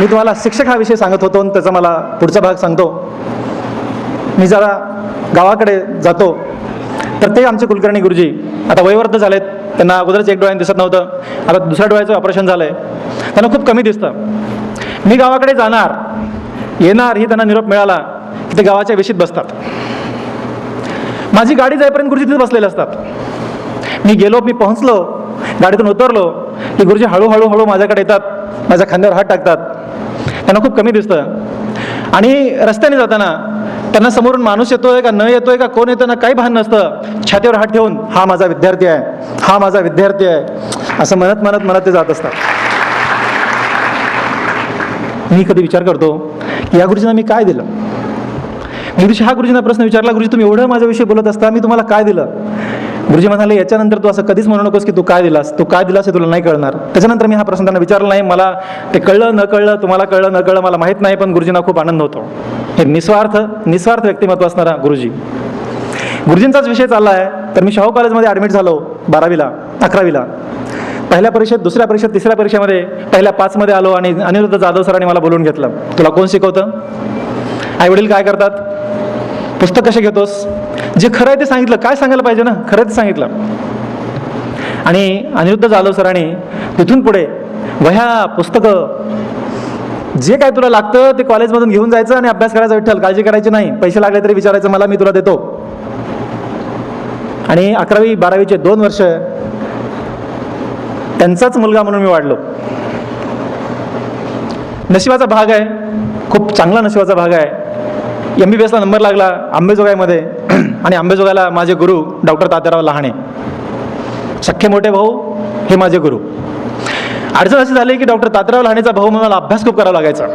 मी तुम्हाला शिक्षक हा विषय सांगत होतो आणि त्याचा मला पुढचा भाग सांगतो. मी जरा गावाकडे जातो. तर ते आमचे कुलकर्णी गुरुजी. आता वयवर्ध झालेत. त्यांना अगोदरच एक डोळ्याने दिसत नव्हतं. आता दुसऱ्या डोळ्याचं ऑपरेशन झालं आहे त्यांना खूप कमी दिसतं. मी गावाकडे जाणार. येणार ही त्यांना निरोप मिळाला की ते गावाच्या वेशीत बसतात. माझी गाडी जाईपर्यंत गुरुजी तिथे बसलेले असतात. मी गेलो मी पोहोचलो. गाडीतून उतरलो की गुरुजी हळूहळू हळू माझ्याकडे येतात. माझ्या खांद्यावर हात टाकतात. त्यांना खूप कमी दिसतं. आणि रस्त्याने जाताना त्यांना समोरून माणूस येतोय का न येतोय का कोण येतोय ना काही भान नसतं. छातीवर हात ठेवून हा माझा विद्यार्थी आहे. हा माझा विद्यार्थी आहे. असं म्हणत म्हणत म्हणत ते जात असतात. मी कधी विचार करतो की या गुरुजींना मी काय दिलं? गुरुजी हा गुरुजींना प्रश्न विचारला गुरुजी तुम्ही एवढं माझ्याविषयी बोलत असता मी तुम्हाला काय दिलं? गुरुजी म्हणाले याच्यानंतर तू असं कधीच म्हणू नकोस की तू काय दिलास? तू काय दिलास हे तुला नाही कळणार. त्याच्यानंतर मी हा प्रश्न त्यांना विचारला नाही मला ते कळलं न कळलं तुम्हाला कळलं न कळलं मला माहीत नाही पण गुरुजींना खूप आनंद होतो. हे निस्वार्थ निस्वार्थ व्यक्तिमत्व असणारा गुरुजी. गुरुजींचाच विषय चालला आहे तर मी शाहू कॉलेजमध्ये ॲडमिट झालो बारावीला अकरावीला. पहिल्या परीक्षेत दुसऱ्या परीक्षेत तिसऱ्या परीक्षेमध्ये पहिल्या पाचमध्ये आलो आणि अनिरुद्ध जाधव सरांनी मला बोलून घेतलं. तुला कोण शिकवतं? आई वडील काय करतात? पुस्तक कसे घेतोस? जे खरं आहे ते सांगितलं. काय सांगायला पाहिजे ना? खरं ते सांगितलं. आणि अनिरुद्ध जाधव सरांनी तिथून पुढे वह्या पुस्तकं जे काय तुला लागतं ते कॉलेजमधून घेऊन जायचं आणि अभ्यास करायचा विठ्ठल. काळजी करायची नाही. पैसे लागले तरी विचारायचं मला मी तुला देतो. आणि अकरावी बारावीचे दोन वर्ष त्यांचाच मुलगा म्हणून मी वाढलो. नशिबाचा भाग आहे. खूप चांगला नशिबाचा भाग आहे. एम बी बी एसला नंबर लागला. आंबेजोगाईमध्ये. आणि आंबेजोगाईला माझे गुरु डॉक्टर तात्याराव लहाणे. सख्खे मोठे भाऊ हे माझे गुरु. अडचण अशी झाली की डॉक्टर तात्याराव लहाणेचा भाऊ म्हणून मला अभ्यास खूप करावा लागायचा.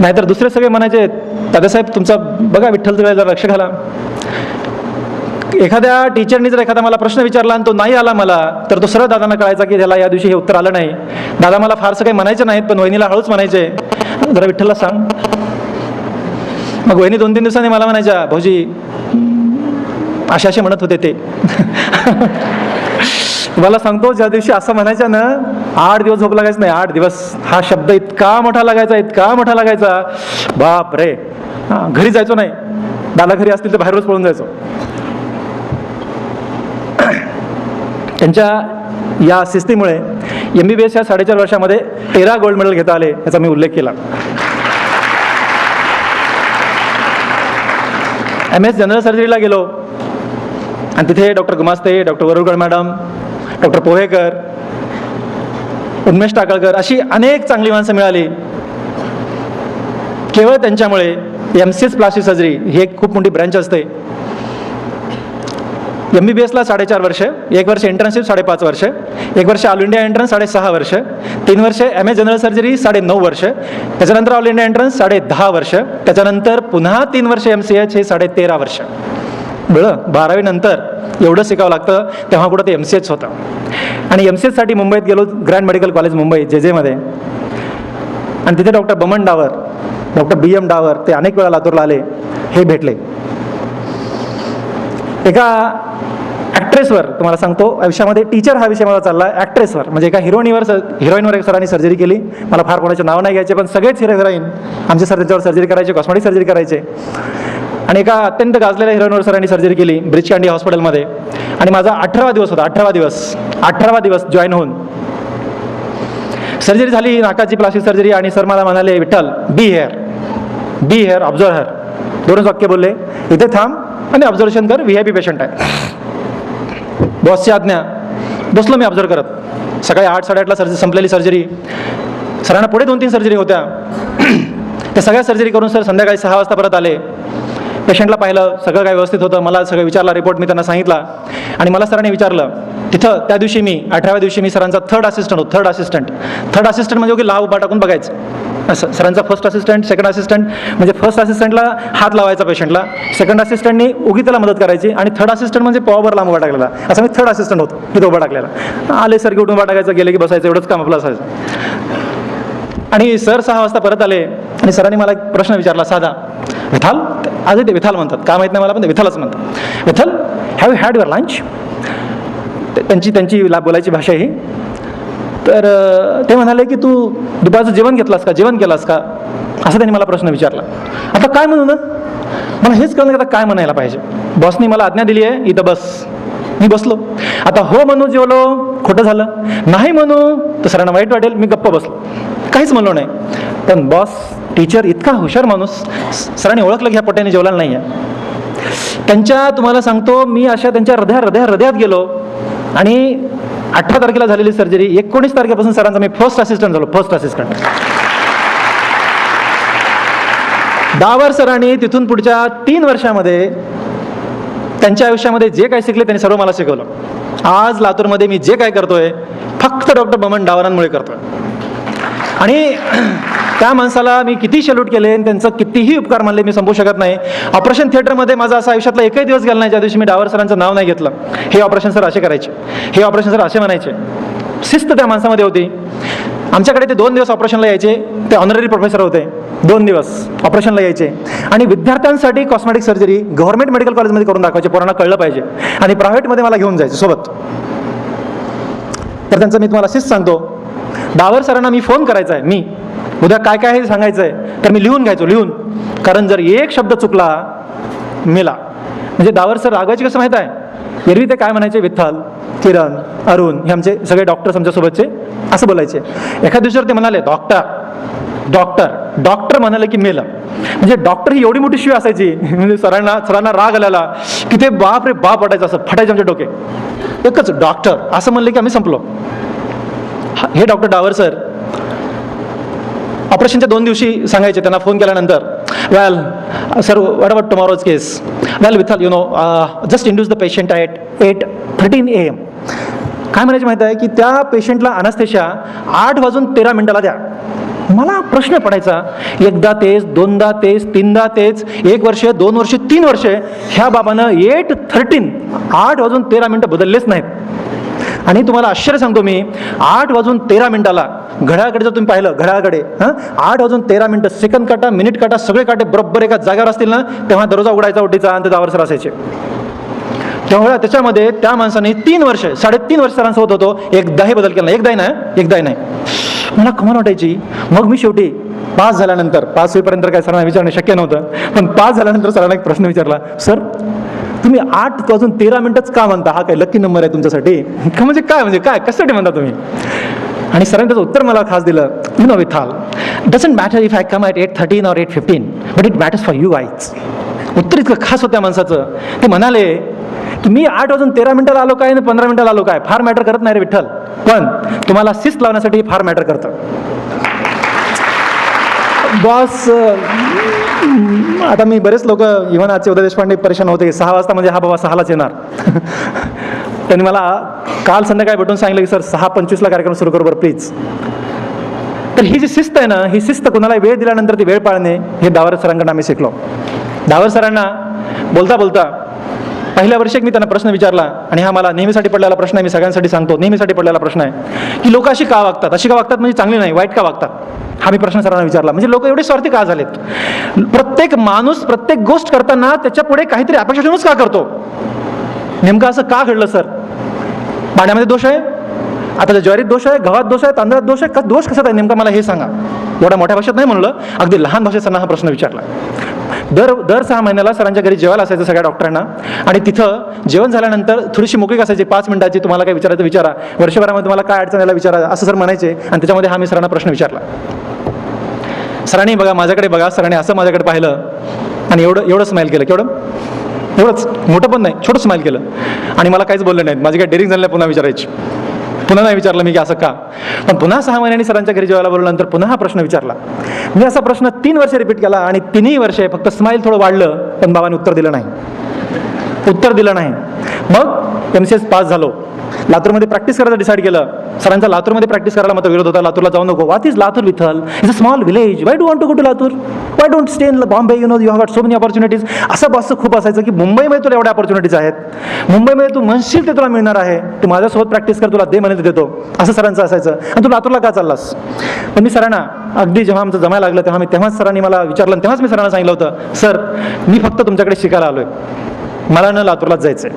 नाहीतर दुसरे सगळे म्हणायचे दादासाहेब तुमचा बघा विठ्ठलचं वेळेला लक्ष घाला. एखाद्या टीचरनी जर एखादा मला प्रश्न विचारला आणि तो नाही आला मला तर तो सरळ दादांना कळायचा की त्याला या दिवशी हे उत्तर आलं नाही. दादा मला फारसं काही म्हणायचं नाहीत पण वहिनीला हळूच म्हणायचे जरा विठ्ठलला सांग. मग वहिनी दोन तीन दिवसांनी मला म्हणायच्या भाऊजी असे असे म्हणत होते ते. मला सांगतो ज्या दिवशी असं म्हणायचं ना आठ दिवस झोप लागायचं नाही आठ दिवस. हा शब्द इतका मोठा लागायचा इतका मोठा लागायचा. बाप रे. हा, घरी जायचो नाही. दादा घरी असतील तर बाहेरच पळून जायचो. त्यांच्या या शिस्तीमुळे एम बी बी एस या साडेचार वर्षामध्ये तेरा गोल्ड मेडल घेता आले याचा मी उल्लेख केला. एम एस जनरल सर्जरीला गेलो. आणि तिथे doctor Gumaste doctor Warulkar madam doctor Pohekar Unmesh Takalkar अशी अनेक चांगली माणसं मिळाली. केवळ त्यांच्यामुळे M C S plastic surgery ही एक खूप मोठी ब्रँच असते. एम बी बी एसला साडेचार वर्ष एक वर्ष इंटर्नशिप साडेपाच वर्ष एक वर्ष ऑल इंडिया एंट्रन्स साडेसहा वर्ष तीन वर्ष एम ए जनरल सर्जरी साडे नऊ वर्ष त्याच्यानंतर ऑल इंडिया एंट्रन्स साडे दहा वर्ष त्याच्यानंतर पुन्हा तीन वर्ष एम सी एच हे साडे तेरा वर्ष बरं बारावीनंतर एवढं शिकावं लागतं तेव्हा कुठं ते एम सी एच होतं. आणि एम सी एचसाठी मुंबईत गेलो ग्रँड मेडिकल कॉलेज मुंबई जे जेमध्ये आणि तिथे डॉक्टर बमन डावर डॉक्टर बी एम डावर ते अनेक वेळा लातूरला आले हे भेटले. एका ॲक्ट्रेसवर तुम्हाला सांगतो आयुष्यामध्ये टीचर हा विषय मला चालला आहे ॲक्ट्रेसवर म्हणजे एका हिरोईनीवर सर हिरोईनवर एक सरांनी सर्जरी केली. मला फार कोणाचे नाव नाही घ्यायचे पण सगळेच हिरो हिरोईन आमच्या सर त्याच्यावर सर्जरी करायचे कॉस्मेटिक सर्जरी करायचे. आणि एका अत्यंत गाजलेल्या हिरोईनवर सरांनी सर्जरी केली ब्रिज कांडी हॉस्पिटलमध्ये आणि माझा अठरावा दिवस होता अठरावा दिवस. अठरावा दिवस जॉईन होऊन. सर्जरी झाली नाकाची प्लास्टिक सर्जरी आणि सर मला म्हणाले Vitthal be here be here observe here दोनच वाक्य बोलले. इथे थांब आणि ऑब्झर्वेशन कर व्ही आय पी पेशंट आहे. बॉसची आज्ञा. बसलो मी ऑब्झर्व करत. सकाळी आठ साडेआठला सर्जरी संपलेली सर्जरी सरांना पुढे दोन तीन सर्जरी होत्या. त्या सगळ्या सर्जरी करून सर संध्याकाळी सहा वाजता परत आले. पेशंटला पाहिलं सगळं काय व्यवस्थित होतं. मला सगळं विचारला रिपोर्ट मी त्यांना सांगितला. आणि मला सरांनी विचारलं तिथं त्या दिवशी मी अठराव्या दिवशी मी सरांचा थर्ड असिस्टंट होतो थर्ड असिस्टंट थर्ड असिस्टंट म्हणजे की लाव उभा टाकून बघायचं. असं सरांचा फर्स्ट असिस्टंट सेकंड असिस्टंट म्हणजे फर्स्ट असिस्टंटला हात लावायचा पेशंटला सेकंड असिस्टंटनी उगी त्याला मदत करायची आणि थर्ड असिस्टंट म्हणजे पॉवर लांब उभा टाकलेला. असं मी थर्ड असिस्टंट होतो तिथं उभा टाकलेला. आले सर उठून उभा टाकायचं गेले की बसायचं एवढंच काम आपलं असायचं. आणि सर सहा वाजता परत आले आणि सरांनी मला एक प्रश्न विचारला साधा. विथाल आजही ते विथाल म्हणतात. का माहीत नाही मला पण ते विथालच म्हणतात. Vithal have you had your lunch त्यांची त्यांची ला बोलायची भाषा ही. तर ते म्हणाले की तू दुपारचं जेवण घेतलास का? जेवण केलास का? असं त्यांनी मला प्रश्न विचारला. आता काय म्हणू ना? मला हेच कळलं की आता काय म्हणायला पाहिजे. बॉसनी मला आज्ञा दिली आहे इथं बस. मी बसलो. आता हो म्हणू जेवलो खोटं झालं. नाही म्हणू तर सरांना वाईट वाटेल मी गप्प बसलो. काहीच म्हणलो नाही. पण बॉस टीचर इतका हुशार माणूस सरांनी ओळखलं की ह्या पोट्याने जेवलेला नाही आहे त्यांच्या तुम्हाला सांगतो मी अशा त्यांच्या हृदया हृदया हृदयात गेलो. आणि अठरा तारखेला झालेली सर्जरी एकोणीस तारखेपासून सरांचा मी फर्स्ट असिस्टंट झालो फर्स्ट असिस्टंट डावर सरांनी तिथून पुढच्या तीन वर्षामध्ये त्यांच्या आयुष्यामध्ये जे काय शिकले त्यांनी सर्व मला शिकवलं. आज लातूरमध्ये मी जे काय करतोय फक्त डॉक्टर बमन डावरांमुळे करतोय. आणि त्या माणसाला मी किती सल्यूट केले आणि त्यांचं कितीही उपकार मानले मी संपू शकत नाही. ऑपरेशन थिएटरमध्ये माझा असा आयुष्यातला एकही दिवस गेला नाही ज्या दिवशी मी डावर सरांचं नाव नाही घेतलं. हे ऑपरेशन सर असे करायचे. हे ऑपरेशन सर असे म्हणायचे. शिस्त त्या माणसामध्ये होती. आमच्याकडे ते दोन दिवस ऑपरेशनला यायचे. ते ऑनररी प्रोफेसर होते. दोन दिवस ऑपरेशनला यायचे. आणि विद्यार्थ्यांसाठी कॉस्मेटिक सर्जरी गव्हर्नमेंट मेडिकल कॉलेजमध्ये करून दाखवायचे. पोरांना कळलं पाहिजे. आणि प्रायव्हेटमध्ये मला घेऊन जायचं सोबत. तर त्यांचं मी तुम्हाला शिस्त सांगतो. दावर सरांना मी फोन करायचा आहे मी. उद्या काय काय आहे सांगायचं आहे तर मी लिहून घ्यायचो लिहून. कारण जर एक शब्द चुकला मेला. म्हणजे दावर सर रागायचे कसं माहीत आहे? एरवी ते काय म्हणायचे? विठ्ठल किरण अरुण हे आमचे सगळे डॉक्टर्स आमच्यासोबतचे असं बोलायचे. एखाद्या दिवशीवर ते म्हणाले डॉक्टर डॉक्टर डॉक्टर म्हणाले की मेलं. म्हणजे डॉक्टर ही एवढी मोठी शिव असायची म्हणजे सरांना सरांना राग आलेला की ते बाप रे बाप वाटायचं असं फटायचे आमचे डोके. एकच डॉक्टर असं म्हणलं की आम्ही संपलो. हा- हे डॉक्टर डावर सर ऑपरेशनच्या दोन दिवशी सांगायचे त्यांना फोन केल्यानंतर well sir what about tomorrow's case well Vithal you know just induce the patient at eight thirteen A M काय म्हणायचे माहिती आहे की त्या पेशंटला अनास्थेशा आठ वाजून तेरा मिनिटाला द्या. मला प्रश्न पडायचा एकदा तेच दोनदा तेच तीनदा तेच एक वर्ष दोन वर्ष तीन वर्ष ह्या बाबानं एट थर्टीन आठ वाजून तेरा मिनटं बदललेच नाहीत. आणि तुम्हाला आश्चर्य सांगतो मी आठ वाजून तेरा मिनिटाला घड्याळाकडे जर तुम्ही पाहिलं घड्याळाकडे हां? आठ वाजून तेरा मिनिटं सेकंद काटा मिनिट काटा सगळे काटे बरोबर एका जागेवर असतील ना तेव्हा दरोजा उघडायचा ओटीचा आणि ते सर असायचे. तेव्हा त्याच्यामध्ये त्या माणसाने तीन वर्ष साडेतीन वर्ष सरांसोबत होतो एकदाही बदल केला. एकदाही नाही एकदाही नाही. मला कमाल वाटायची. मग मी शेवटी पास झाल्यानंतर पास होईपर्यंत काय सरांना विचारणं शक्य नव्हतं पण पास झाल्यानंतर सरांना एक प्रश्न विचारला सर तुम्ही आठ वाजून तेरा मिनिटच का म्हणता? हा काय लकी नंबर आहे तुमच्यासाठी. का म्हणजे काय? म्हणजे काय? कशासाठी म्हणता तुम्ही? आणि सरांनी त्याचं उत्तर मला खास दिलं. You know Vithal doesn't matter if I come at eight thirteen or eight fifteen but it matters for you eyes उत्तर इतकं खास होत्या माणसाचं. ते म्हणाले की मी आठ वाजून तेरा मिनिटाला आलो काय आणि पंधरा मिनिटाला आलो काय? फार मॅटर करत नाही रे विठ्ठल. पण तुम्हाला शिस्त लावण्यासाठी फार मॅटर करतं. बॉस आता मी बरेच लोक इव्हन आजचे उदय देशपांडे परेशान होते. की सहा वाजता म्हणजे हा बाबा सहालाच येणार. त्यांनी मला काल संध्याकाळी भेटून सांगितलं की सर सहा पंचवीसला कार्यक्रम सुरू करू बरं प्लीज. तर ही जी शिस्त आहे ना ही शिस्त कोणाला वेळ दिल्यानंतर ती वेळ पाळणे हे दावर सरांकडून आम्ही शिकलो. दावर सरांना बोलता बोलता पहिल्या वर्षी मी त्यांना प्रश्न विचारला आणि हा मला नेहमीसाठी पडलेला प्रश्न आहे मी सगळ्यांसाठी सांगतो नेहमीसाठी पडलेला प्रश्न आहे की लोक अशी का वागतात? अशी का वागतात म्हणजे चांगली नाही वाईट का वागतात? हा मी प्रश्न सरांना विचारला. म्हणजे लोक एवढे स्वार्थी का झालेत? प्रत्येक माणूस प्रत्येक गोष्ट करताना त्याच्या पुढे काहीतरी अपेक्षा ठेवूनच का करतो? नेमकं असं का घडलं सर? पाण्यामध्ये दोष आहे? आता ज्वारीत दोष आहे? गव्हात दोष आहे? तांदळात दोष आहे? का दोष कसा आहे? नेमका मला हे सांगा. एवढ्या मोठ्या भाषेत नाही म्हणलं. अगदी लहान भाषेत त्यांना हा प्रश्न विचारला. दर दर सहा महिन्याला सरांच्या घरी जेवायला असायचं सगळ्या डॉक्टरांना. आणि तिथं जेवण झाल्यानंतर थोडीशी मोकळीक असायची? पाच मिनिटाची तुम्हाला काय विचारायचं विचारा. वर्षभरामध्ये तुम्हाला काय अडचण यायला विचारा. असं सर म्हणायचे. आणि त्याच्यामध्ये हा मी सरांना प्रश्न विचारला. सरांनी बघा माझ्याकडे बघा सरांनी असं माझ्याकडे पाहिलं. आणि एवढं एवढं स्माईल केलं. केवढं? एवढंच. मोठं पण नाही छोटं स्माईल केलं. आणि मला काहीच बोललं नाहीत. माझी काय डेरिंग झालं पुन्हा विचारायची. पुन्हा नाही विचारलं मी की असं का? पण पुन्हा सहा महिन्यांनी सरांच्या घरी जेवायला बोलल्यानंतर पुन्हा हा प्रश्न विचारला. मी असा प्रश्न तीन वर्ष रिपीट केला आणि तिन्ही वर्षे फक्त स्माईल थोडं वाढलं पण बाबाने उत्तर दिलं नाही. उत्तर दिलं नाही. मग एम सी एस पास झालो. लातूरमध्ये प्रॅक्टिस करायचं डिसाईड केलं. सरांचा लातूरमध्ये प्रॅक्टिस करायला मात्र विरोध होता. लातूरला जाऊ नको. What is Latur Vithal is a small village why do want to go to Latur? Why don't stay in Bombay you know you have so many opportunities असं बसचं खूप असायचं की मुंबईमध्ये तुला एवढ्या ऑपॉर्च्युनिटीज आहेत. मुंबईमध्ये तू म्हणशील ते तुला मिळणार आहे. तू माझ्यासोबत प्रॅक्टिस कर तुला दे म्हणे देतो असं सरांचं असायचं. आणि तू लातूरला का चाललास? पण मी सरांना अगदी जेव्हा आमचं जमायला लागलं तेव्हा मी तेव्हाच सरांनी मला विचारलं तेव्हाच मी सरांना सांगितलं होतं सर मी फक्त तुमच्याकडे शिकायला आलोय. मला न लातूरलाच जायचंय.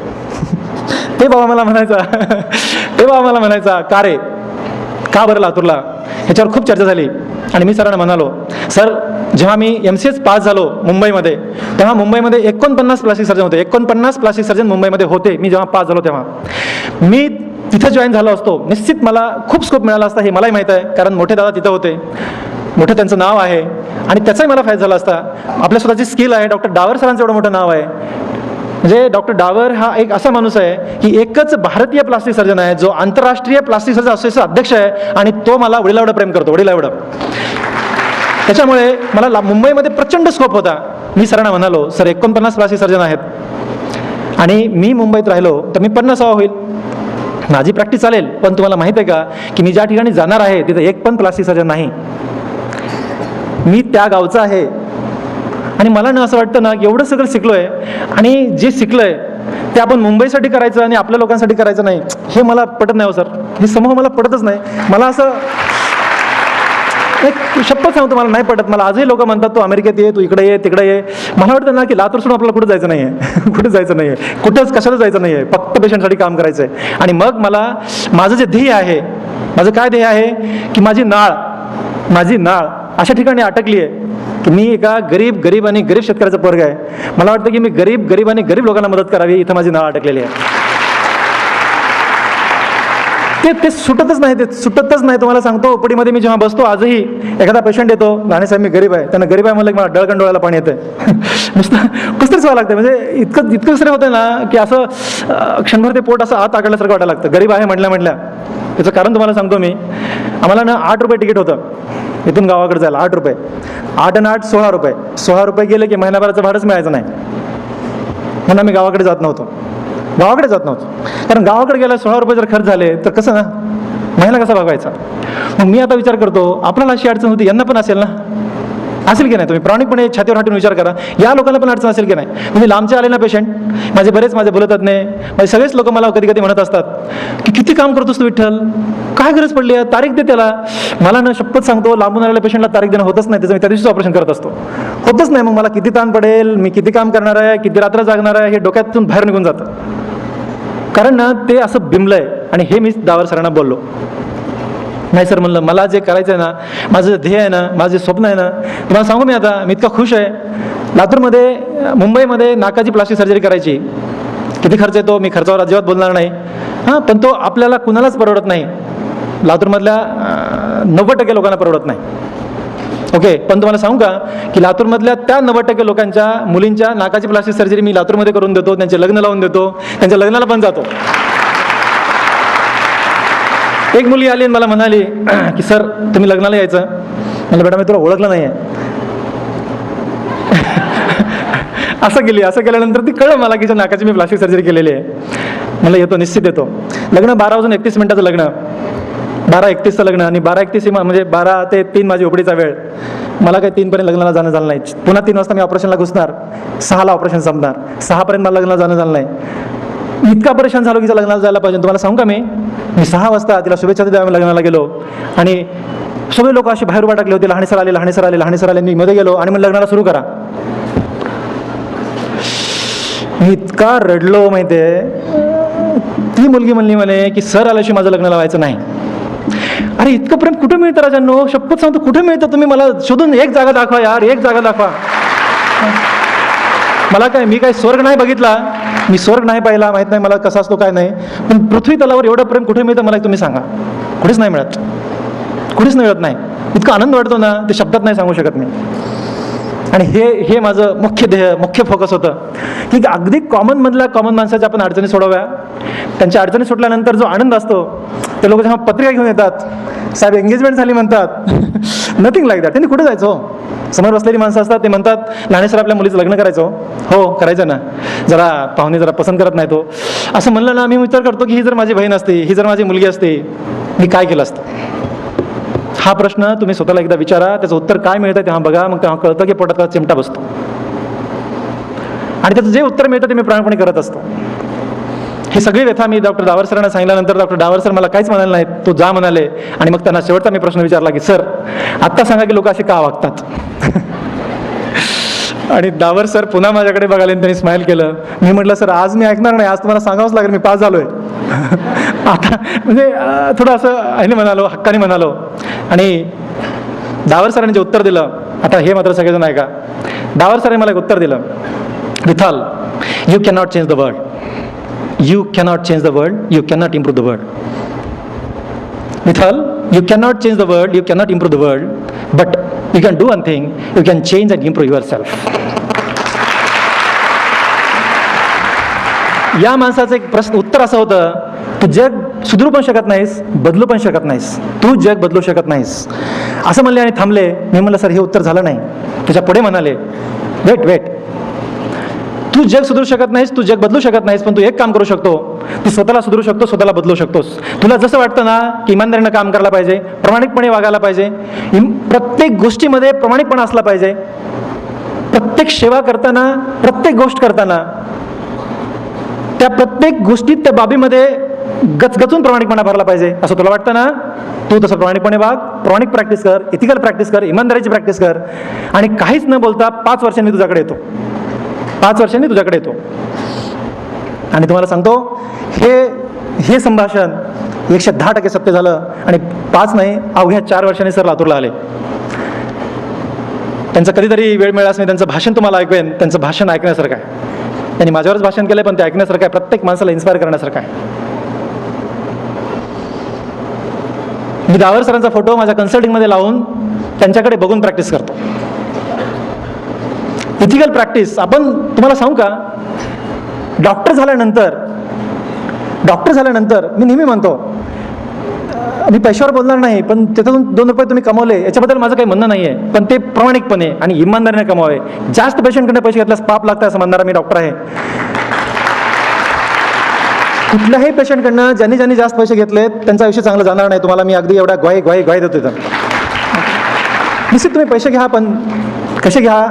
ते बाबा मला म्हणायचा ते बाबा मला म्हणायचा का रे? का बरं लातूरला? ह्याच्यावर खूप चर्चा झाली. आणि मी सरांना म्हणालो सर जेव्हा मी एम सी एस पास झालो मुंबईमध्ये तेव्हा मुंबईमध्ये एकोणपन्नास प्लास्टिक सर्जन होते. एकोणपन्नास प्लास्टिक सर्जन मुंबईमध्ये होते मी जेव्हा पास झालो तेव्हा. मी तिथं जॉईन झालो असतो. निश्चित मला खूप स्कोप मिळाला असता हे मलाही माहीत आहे कारण मोठे दादा तिथं होते. मोठं त्यांचं नाव आहे. आणि त्याचाही मला फायदा झाला असता. आपल्या स्वतःची स्किल आहे. डॉक्टर डावर सरांचं एवढं मोठं नाव आहे. म्हणजे डॉक्टर डावर हा एक असा माणूस आहे की एकच भारतीय प्लास्टिक सर्जन आहे जो आंतरराष्ट्रीय प्लास्टिक सर्जन असोसिएशन अध्यक्ष आहे आणि तो मला वडिलावडं प्रेम करतो वडिलावडं त्याच्यामुळे मला ला- मुंबईमध्ये प्रचंड स्कोप होता. मी सरांना म्हणालो सर एकोणपन्नास प्लास्टिक सर्जन आहेत. आणि मी मुंबईत राहिलो तर मी पन्नासावा होईल. माझी प्रॅक्टिस चालेल पण तुम्हाला माहीत आहे का की मी ज्या ठिकाणी जाणार आहे तिथं एक पण प्लास्टिक सर्जन नाही. मी त्या गावचा आहे. आणि मला ना असं वाटतं ना एवढं सगळं शिकलोय आणि जे शिकलोय ते आपण मुंबईसाठी करायचं आणि आपल्या लोकांसाठी करायचं नाही हे मला पटत नाही हो सर. हे समूह मला पटतच नाही. मला असं एक शपथ सांगतो मला नाही पटत. मला आजही लोक म्हणतात तू अमेरिकेत ये तू इकडे ये तिकडे ये. मला वाटतं ना की लातूर सोडून आपल्याला कुठे जायचं नाही आहे कुठे जायचं नाही आहे कुठंच कशाला जायचं नाही आहे फक्त पेशंटसाठी काम करायचं आहे आणि मग मला माझं जे ध्येय आहे माझं काय ध्येय आहे की माझी नाळ माझी नाळ अशा ठिकाणी अटकली आहे की मी एका गरीब गरीब आणि गरीब शेतकऱ्याचा वर्ग आहे. मला वाटतं की मी गरीब गरीब आणि गरीब लोकांना मदत करावी इथं माझी नाव अटकलेली आहे. ते ते सुटतच नाही ते सुटतच नाही. तुम्हाला सांगतो ओपडीमध्ये मी जेव्हा बसतो आजही एखादा पेशंट येतो लाणे साहेब मी गरीब आहे. त्यांना गरीब आहे म्हणलं की मला डळकण डोळ्याला पाणी येतं नुसतं कसं व्हावं लागतं. म्हणजे इतकं इतकं दुसरं होतं ना की असं क्षणभर ते पोट असं आत आकडल्यासारखं वाटायला लागतं. गरीब आहे म्हटल्या म्हटल्या. त्याचं कारण तुम्हाला सांगतो मी. आम्हाला ना आठ रुपये तिकीट होतं. इथून गावाकडे जायला आठ रुपये. आठ आणि आठ सोळा रुपये. सोळा रुपये गेले की महिनाभराचं भाडंच मिळायचं नाही. म्हणून आम्ही गावाकडे जात नव्हतो. गावाकडे जात नव्हतो. कारण गावाकडे गेला सोळा रुपये जर खर्च झाले तर कसं ना? महिना कसा भागवायचा मग मी आता विचार करतो आपल्याला अशी अडचण होती यांना पण असेल ना? असेल की नाही तुम्ही प्रामाणिकपणे छातीवर हाटून विचार करा. या लोकांना पण अडचण असेल की नाही तुम्ही म्हणजे लांबचे आले ना पेशंट माझे बरेच माझे बोलतज्ञ माझे म्हणजे सगळेच लोक मला कधी कधी म्हणत असतात की किती काम करतोस तू विठ्ठल? काय गरज पडली आहे? तारीख दे त्याला. मला ना शपथ सांगतो लांबून आलेल्या पेशंटला तारीख देणं होतच नाही. त्याचं मी त्या दिवशीच ऑपरेशन करत असतो. होतच नाही. मग मला किती ताण पडेल? मी किती काम करणार आहे? किती रात्र जागणार आहे? हे डोक्यातून बाहेर निघून जातं. कारण ना ते असं बिंबलंय आणि हे मी दावर सरांना बोललो. नाही सर म्हणलं मला जे करायचं आहे ना माझं जे ध्येय आहे ना माझं स्वप्न आहे ना तुम्हाला सांगू मी आता मी इतका खुश आहे. लातूरमध्ये मुंबईमध्ये नाकाची प्लास्टिक सर्जरी करायची. किती खर्च येतो मी खर्चावर अजिबात बोलणार नाही. हां पण तो आपल्याला कुणालाच परवडत नाही. लातूरमधल्या नव्वद टक्के लोकांना परवडत नाही. ओके पण तुम्हाला सांगू का की लातूरमधल्या त्या नव्वद टक्के लोकांच्या मुलींच्या नाकाची प्लास्टिक सर्जरी मी लातूरमध्ये करून देतो त्यांचे लग्न लावून देतो त्यांच्या लग्नाला पण जातो. एक मुलगी आली आणि मला म्हणाली की सर तुम्ही लग्नाला यायचं. म्हणलं बेटा मी तुला ओळखलं नाही आहे असं गेली असं केल्यानंतर ती कळलं मला की नाकाची मी प्लास्टिक सर्जरी केलेली आहे. मला येतो निश्चित येतो. लग्न बारा वाजून एकतीस मिनिटाचं लग्न. बारा एकतीसचं लग्न आणि बारा एकतीस म्हणजे बारा ते तीन माझी ओपडीचा वेळ. मला काही तीनपर्यंत लग्नाला जाणं झालं नाही. पुन्हा तीन वाजता मी ऑपरेशनला घुसणार. सहाला ऑपरेशन संपणार. सहापर्यंत मला लग्नाला जाणं झालं नाही. इतका परेशान झालो की लग्नाला जायला पाहिजे. तुम्हाला सांगू का मी? मी सहा वाजता तिला शुभेच्छा देता आम्ही लग्नाला गेलो. आणि सगळे लोक असे बाहेर उभा टाकले होते लहाने सर आले लहाने सर आले लहाने सर आले मी मध्ये गेलो आणि मग लग्नाला सुरू करा. मी इतका रडलो माहिती ती मुलगी म्हणली म्हणे की सर आल्याशी माझं लग्न लावायचं नाही. अरे इतकं प्रेम कुठं मिळतं राजांनो? शपथ सांगतो कुठे मिळतं? तुम्ही मला शोधून एक जागा दाखवा यार एक जागा दाखवा. मला काय मी काय स्वर्ग नाही बघितला? मी स्वर्ग नाही पाहिला माहीत नाही मला कसा असतो काय नाही. पण पृथ्वी तलावर एवढं प्रेम कुठे मिळतं मला तुम्ही सांगा. कुठेच नाही मिळत. कुठेच मिळत नाही. इतका आनंद वाटतो ना ते शब्दात नाही सांगू शकत मी. आणि हे हे माझं मुख्य ध्येय मुख्य फोकस होतं. की अगदी कॉमन मधल्या कॉमन माणसाच्या आपण अडचणी सोडव्या. त्यांच्या अडचणी सुटल्यानंतर जो आनंद असतो ते लोक जेव्हा पत्रिका घेऊन येतात साहेब एंगेजमेंट झाली म्हणतात. नथिंग लाईक दॅट त्यांनी कुठे जायचो हो? समोर बसलेली माणसं असतात ते म्हणतात नाणे सर आपल्या मुलीचं लग्न करायचो हो. हो. करायचं ना. जरा पाहुणे जरा पसंत करत नाही तो हो. असं म्हणलं ना मी विचार करतो की ही जर माझी बहीण असती ही जर माझी मुलगी असती मी काय केलं असतं? हा प्रश्न तुम्ही स्वतःला एकदा विचारा त्याचं उत्तर काय मिळतं तेव्हा बघा मग तेव्हा कळतं की पोटात चिमटा बसतो. आणि त्याचं जे उत्तर मिळतं ते मी प्राणपणे करत असतो. हे सगळी व्यथा मी डॉक्टर डावरसरांना सांगितल्यानंतर डॉक्टर डावर सर मला काहीच म्हणाले नाहीत. तो जा म्हणाले. आणि मग त्यांना शेवटचा मी प्रश्न विचारला की सर आत्ता सांगा की लोक असे का वागतात? आणि डावर सर पुन्हा माझ्याकडे बघाले त्यांनी स्माईल केलं. मी म्हटलं सर आज मी ऐकणार नाही. आज तुम्हाला सांगावंच लागेल. मी पास झालोय. आता म्हणजे थोडं असं ह्याने म्हणालो हक्काने म्हणालो. आणि दावर सरांनी जे उत्तर दिलं आता हे मात्र सगळेजण ऐका. दावर सरांनी मला एक उत्तर दिलं. Vithal you can not change the world you cannot change the world you cannot improve the world Mithal, you cannot change the world you cannot improve the world but you can do one thing you can change and improve yourself. Self या माणसाचं एक प्रश्न उत्तर असं होतं तू जग सुधरू पण शकत नाहीस बदलू पण शकत नाहीस. तू जग बदलू शकत नाहीस. असं म्हणले आणि थांबले. मी म्हणलं सर हे उत्तर झालं नाही. त्याच्या पुढे म्हणाले वेट वेट तू जग सुधरू शकत नाहीस तू जग बदलू शकत नाहीस पण तू एक काम करू शकतो. तू स्वतःला सुधरू शकतो स्वतःला बदलू शकतोस. तुला जसं वाटतं ना की इमानदारीनं काम करायला पाहिजे प्रामाणिकपणे वागायला पाहिजे प्रत्येक गोष्टीमध्ये प्रामाणिकपणा असला पाहिजे. प्रत्येक सेवा करताना प्रत्येक गोष्ट करताना त्या प्रत्येक गोष्टीत त्या बाबीमध्ये गचगचून प्रामाणिकपणा भरला पाहिजे. असं तुला वाटतं ना? तू तसं प्रामाणिकपणे वाग प्रामाणिक प्रॅक्टिस कर इथिकल प्रॅक्टिस कर इमानदारीची प्रॅक्टिस कर. आणि काहीच न बोलता पाच वर्षांनी तुझ्याकडे येतो. पाच वर्षांनी तुझ्याकडे येतो. आणि तुम्हाला सांगतो हे हे संभाषण एकशे दहा टक्के सत्य झालं आणि पाच नाही अवघ्या चार वर्षांनी सर लातूरला आले. त्यांचं कधीतरी वेळ मिळाला नाही त्यांचं भाषण तुम्हाला ऐकवेन त्यांचं भाषण ऐकण्यासारखं आहे. त्यांनी माझ्यावरच भाषण केलं पण ते ऐकण्यासारखं आहे. प्रत्येक माणसाला इन्स्पायर करण्यासारखं आहे. मी दावर सरांचा फोटो माझ्या कन्सल्टिंगमध्ये लावून त्यांच्याकडे बघून प्रॅक्टिस करतो. इथिकल प्रॅक्टिस आपण तुम्हाला सांगू का? डॉक्टर झाल्यानंतर डॉक्टर झाल्यानंतर मी नेहमी म्हणतो मी पैशावर बोलणार नाही पण त्याच्यातून दोन रुपये तुम्ही कमवले याच्याबद्दल माझं काही म्हणणं नाही आहे पण ते प्रामाणिकपणे आणि इमानदारीने कमावे जास्त पेशंटकडे पैसे घेतल्यास पाप लागतं असं म्हणणारा मी डॉक्टर आहे. कुठल्याही पेशंटकडनं ज्यांनी ज्यांनी जास्त पैसे घेतले त्यांचं आयुष्य चांगलं जाणार नाही. तुम्हाला मी अगदी एवढ्या ग्वाई ग्वाई ग्वाही देतो इथं. निश्चित तुम्ही पैसे घ्या पण कसे घ्या?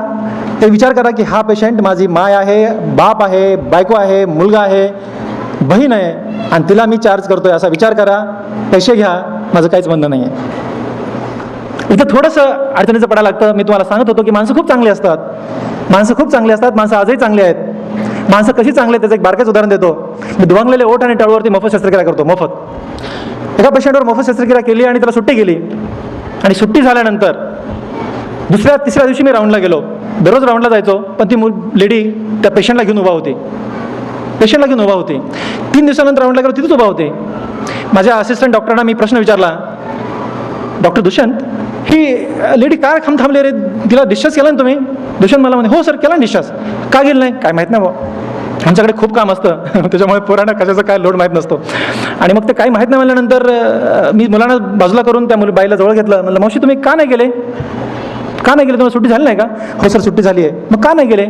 ते विचार करा की हा पेशंट माझी माय आहे बाप आहे बायको आहे मुलगा आहे बहीण आहे आणि तिला मी चार्ज करतोय असा विचार करा पैसे घ्या माझं काहीच म्हणणं नाही आहे इथं थोडंसं अडचणीचं पडायला लागतं. मी तुम्हाला सांगत होतो की माणसं खूप चांगली असतात. माणसं खूप चांगली असतात माणसं आजही चांगली आहेत. माणसं कशी चांगली आहेत त्याचं एक बारकाच उदाहरण देतो. मी दुवांगलेले ओठ आणि टाळूवरती मोफत शस्त्रक्रिया करतो मोफत. एका पेशंटवर मोफत शस्त्रक्रिया केली आणि त्याला सुट्टी गेली. आणि सुट्टी झाल्यानंतर दुसऱ्या तिसऱ्या दिवशी मी राऊंडला गेलो. दररोज राऊंडला जायचो पण ती मुल लेडी त्या पेशंटला घेऊन उभा होती. पेशंटला घेऊन उभा होती. तीन दिवसानंतर राऊंडला गेलो तिथंच उभा होते. माझ्या असिस्टंट डॉक्टरांना मी प्रश्न विचारला डॉक्टर दुष्यंत ही लेडी काय खांब थांबली रे? तिला डिस्चार्ज केला ना तुम्ही? दुष्यंत मला म्हणे हो सर केला ना डिस्चार्ज का गेलं नाही? काय माहीत नाही आमच्याकडे खूप काम असतं. त्याच्यामुळे पोरांना कशाचा काय लोड माहीत नसतो. आणि मग ते काही माहीत नाही म्हणल्यानंतर मी मुलांना बाजूला करून त्या मुली बाईला जवळ घेतलं. म्हणलं मावशी तुम्ही का नाही गेले? का नाही गेले? तुम्हाला सुट्टी झाली नाही का? हो सर सुट्टी झाली आहे. मग का नाही गेले?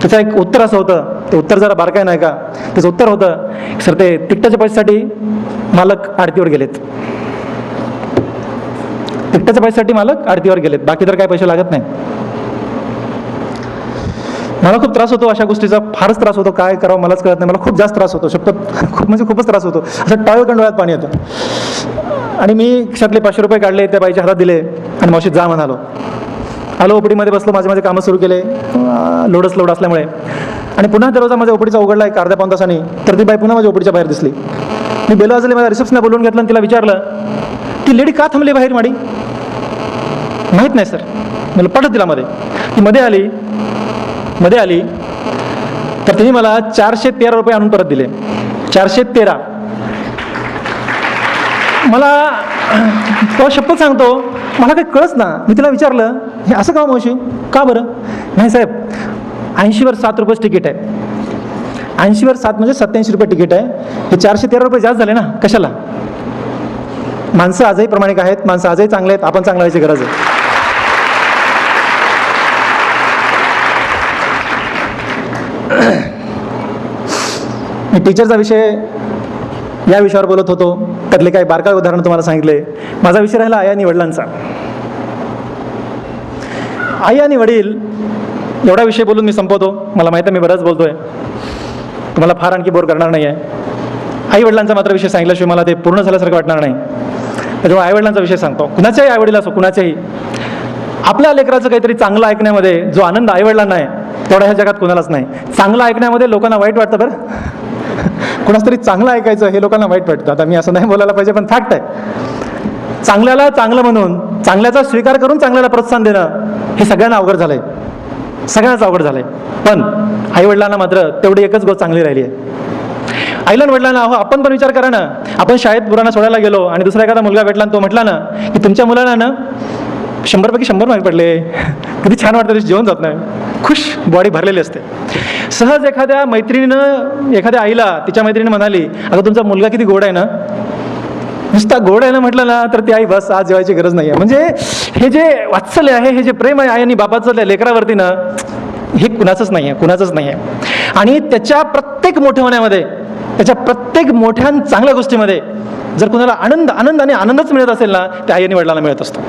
त्याचं एक उत्तर असं होतं. ते उत्तर जरा बारकाय नाही का? त्याचं उत्तर होतं सर ते तिकटाच्या पैशासाठी मालक आरतीवर गेलेत. तिकटाच्या पैशासाठी मालक आरतीवर गेलेत. बाकी तर काय पैसे लागत नाही. मला खूप त्रास होतो अशा गोष्टीचा. फारच त्रास होतो. काय करावं मलाच कळत नाही. मला खूप जास्त त्रास होतो. शब्द खूप म्हणजे खूपच त्रास होतो. असं टाळकण डोळ्यात पाणी येतं. आणि मी खिशातले पाचशे रुपये काढले त्या बाईच्या हातात दिले. आणि मावशी जा म्हणालो. आलो ओपडीमध्ये बसलो माझे माझे कामं सुरू केले. लोडच लोड असल्यामुळे. आणि पुन्हा दरवाजा माझ्या ओपडीचा उघडला एक अर्ध्या पाऊन तासाने तर ती बाई पुन्हा माझ्या ओपडीच्या बाहेर दिसली. मी बेलो वाजले माझ्या रिसेप्शनला बोलवून घेतलं आणि तिला विचारलं ती लेडी का थांबली बाहेर माडी? माहीत नाही सर. मला पटत दिला मध्ये. ती मध्ये आली. मध्ये आली. तर तिने मला चारशे तेरा रुपये आणून परत दिले. चारशे तेरा. मला तो शब्द सांगतो मला काही कळच ना. मी तिला विचारलं हे असं का हो मावशी? का बरं? नाही साहेब ऐंशीवर सात रुपयेच तिकीट आहे. ऐंशीवर सात म्हणजे सत्याऐंशी रुपये तिकीट आहे. हे चारशे तेरा रुपये जास्त झाले ना कशाला? माणसं आजही प्रामाणिक आहेत माणसं आजही चांगले आहेत आपण चांगला व्हायची गरज आहे. मी टीचरचा विषय या विषयावर बोलत होतो. त्यातले काही बारकाई उदाहरण तुम्हाला सांगितले. माझा विषय राहिला आई आणि वडिलांचा. आई आणि वडील एवढा विषय बोलून मी संपवतो. मला माहिती आहे मी बरंच बोलतोय. तुम्हाला फार आणखी बोर करणार नाही आहे आई वडिलांचा मात्र विषय सांगितल्याशिवाय मला ते पूर्ण झाल्यासारखं वाटणार नाही. त्याच्यामुळे आई वडिलांचा विषय सांगतो. कुणाच्याही आईवडील असो कुणाच्याही. आपल्या लेकराचं काहीतरी चांगलं ऐकण्यामध्ये जो आनंद आईवडिलांना आहे तेवढा ह्या जगात कोणालाच नाही. चांगलं ऐकण्यामध्ये लोकांना वाईट वाटतं बरं. कुणाच तरी चांगलं ऐकायचं हे लोकांना वाईट वाटतं. आता मी असं नाही बोलायला पाहिजे पण फॅक्ट आहे. चांगल्याला चांगलं म्हणून चांगल्याचा स्वीकार करून चांगल्याला प्रोत्साहन देणं हे सगळ्यांना अवघड झालंय. सगळ्यांनाच अवघड झालंय. पण आईवडिलांना मात्र तेवढी एकच गोष्ट चांगली राहिली आहे. आईला आणि वडिलांना अहो आपण पण विचार करा ना. आपण शाळेत मुलांना सोडायला गेलो आणि दुसरा एखादा मुलगा भेटला आणि तो म्हटला ना की तुमच्या मुलांना ना शंभरपैकी शंभर मार्क पडले. किती छान वाटतं ते जेवण जात नाही. खुश बॉडी भरलेली असते. सहज एखाद्या मैत्रिणीनं एखाद्या आईला तिच्या मैत्रिणीने म्हणाली अगं तुमचा मुलगा किती गोड आहे ना. नुसता गोड आहे ना म्हटलं ना तर ती आई बस आज जेवायची गरज नाही आहे म्हणजे हे जे वात्सल्य आहे हे जे प्रेम आहे आई आणि बाबाचं त्या लेकरावरती ना हे कुणाचंच नाही आहे कुणाचंच नाही आहे आणि त्याच्या प्रत्येक मोठ्या होण्यामध्ये त्याच्या प्रत्येक मोठ्या चांगल्या गोष्टीमध्ये जर कुणाला आनंद आनंद आणि आनंदच मिळत असेल ना त्या आईने वडिलांना मिळत असतो.